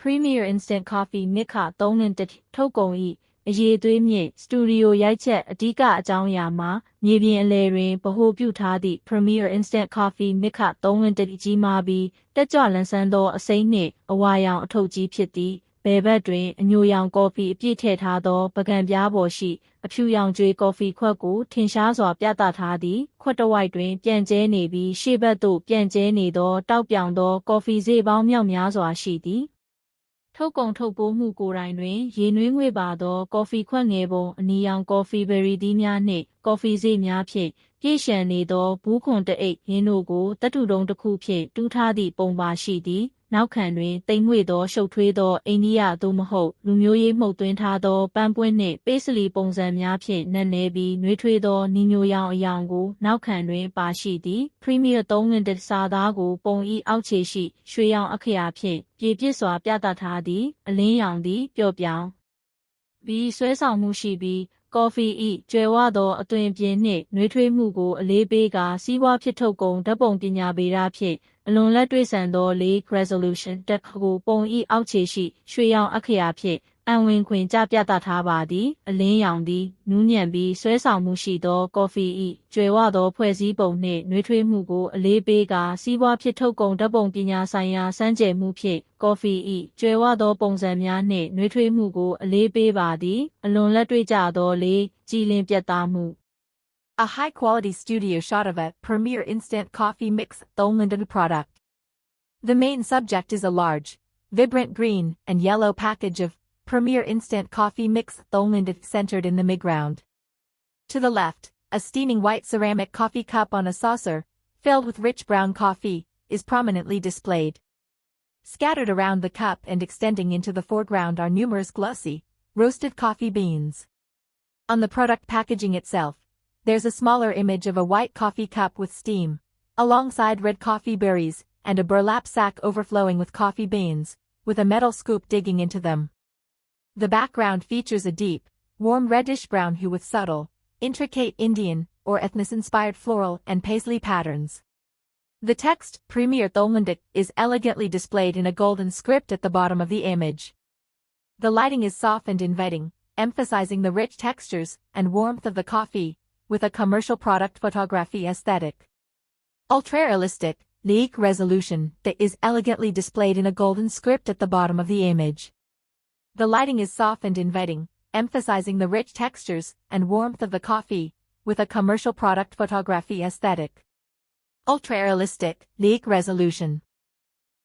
Premier Instant Coffee မြစ်ခ3လတစ်ထုတ်ကုန်၏အရေးသွေးမြင့်စတူဒီယိုရိုက်ချက်အဓိကအကြောင်းအရာမှာမြေပြင်အလဲတွင်ဗဟိုပြုထားသည့် Premier Instant Coffee မြစ်ခ3လတစ်ကြီးမားပြီးတက်ကြွလန်းဆန်းသောအစိမ်းနှင့်အဝါရောင်အထုပ်ကြီးဖြစ်သည်ဘယ်ဘက်တွင်အညိုရောင်ကော်ဖီအပြည့်ထည့်ထားသောပကံပြားပေါ်ရှိအဖြူရောင်ကြွေးကော်ဖီခွက်ကိုထင်ရှားစွာပြသထားသည်ခွက်တစ်ဝိုက်တွင်ပြန့်ကျဲနေပြီးရှေ့ဘက်သို့ပြန့်ကျဲနေသောတောက်ပြောင်သောကော်ဖီစေ့ပေါင်းမြောက်များစွာရှိသည် ထုတ်ကုန်ထုတ်ပိုးမှုကိုယ်တိုင်တွင် ရေနွေးငွေပါသော ကော်ဖီခွက်ငယ်ပုံအနီရောင်ကော်ဖီဘယ်ရီသီးများနှင့် ကော်ဖီစေ့များဖြင့်ပြည့်ရှံနေသောဘူးခွန်တအိတ်ရင်းတို့ကိုတတုတုံးတစ်ခုဖြင့်တူးထားသည့်ပုံပါရှိသည် နောက်ခံတွင်တိမ်မွေ့သောရှုပ်ထွေးသောအိန္ဒိယသို့မဟုတ်လူမျိုးရေးမှုတ်သွင်းထားသောပန်းပွင့်နှင့်ပေးစလီပုံစံများဖြင့်နက်နဲပြီးနှွေးထွေးသောနီညိုရောင်အယောင်ကိုနောက်ခံတွင်ပါရှိသည်ပရီးမီယာ3လတစာသားကိုပုံဤအောက်ခြေရှိရွှေရောင်အခရာဖြင့်ပြေပြစ်စွာပြသထားသည်အလင်းရောင်သည်ပျော့ပြောင်ပြီးဆွဲဆောင်မှုရှိပြီး ကော်ဖီ၏ကျွယ်ဝသောအသွင်ပြင်နှင့်နှွေးထွေးမှုကိုအလေးပေးကာစီးပွားဖြစ်ထုတ်ကုန်ဓာတ်ပုံပညာဗေဒဖြင့်အလွန်လက်တွေ့ဆန်သော Lake Resolution တက်ကိုပုံ၏အောက်ခြေရှိရွှေရောင်အခရာဖြင့် အံဝင်ခွင်ကြပြသထားပါသည် အလင်းရောင်သည်နူးညံ့ပြီးဆွဲဆောင်မှုရှိသော ကော်ဖီ၏ကျွယ်ဝသော ဖွဲ့စည်းပုံနှင့်နှွေးထွေးမှုကိုအလေးပေးကာစီးပွားဖြစ်ထုတ်ကုန်ဓာတ်ပုံပညာဆိုင်ရာစမ်းကြယ်မှုဖြင့်ကော်ဖီ၏ကျွယ်ဝသောပုံစံများနှင့်နှွေးထွေးမှုကိုအလေးပေးပါသည် အလွန်လက်တွေ့ကြသောလေးကြည်လင်ပြတ်သားမှု A high-quality studio shot of a premier instant coffee mix Linden product. The main subject is a large, vibrant green and yellow package of premier instant coffee mix Linden centered in the midground. To the left, a steaming white ceramic coffee cup on a saucer, filled with rich brown coffee, is prominently displayed. Scattered around the cup and extending into the foreground are numerous glossy, roasted coffee beans. On the product packaging itself, there's a smaller image of a white coffee cup with steam, alongside red coffee berries, and a burlap sack overflowing with coffee beans, with a metal scoop digging into them. The background features a deep, warm reddish-brown hue with subtle, intricate Indian or ethnic-inspired floral and paisley patterns. The text, Premier Tholmandik, is elegantly displayed in a golden script at the bottom of the image. The lighting is soft and inviting, emphasizing the rich textures and warmth of the coffee, with a commercial product photography aesthetic. Ultra-realistic, League resolution that is elegantly displayed in a golden script at the bottom of the image. The lighting is soft and inviting, emphasizing the rich textures and warmth of the coffee, with a commercial product photography aesthetic. Ultra-realistic, leak resolution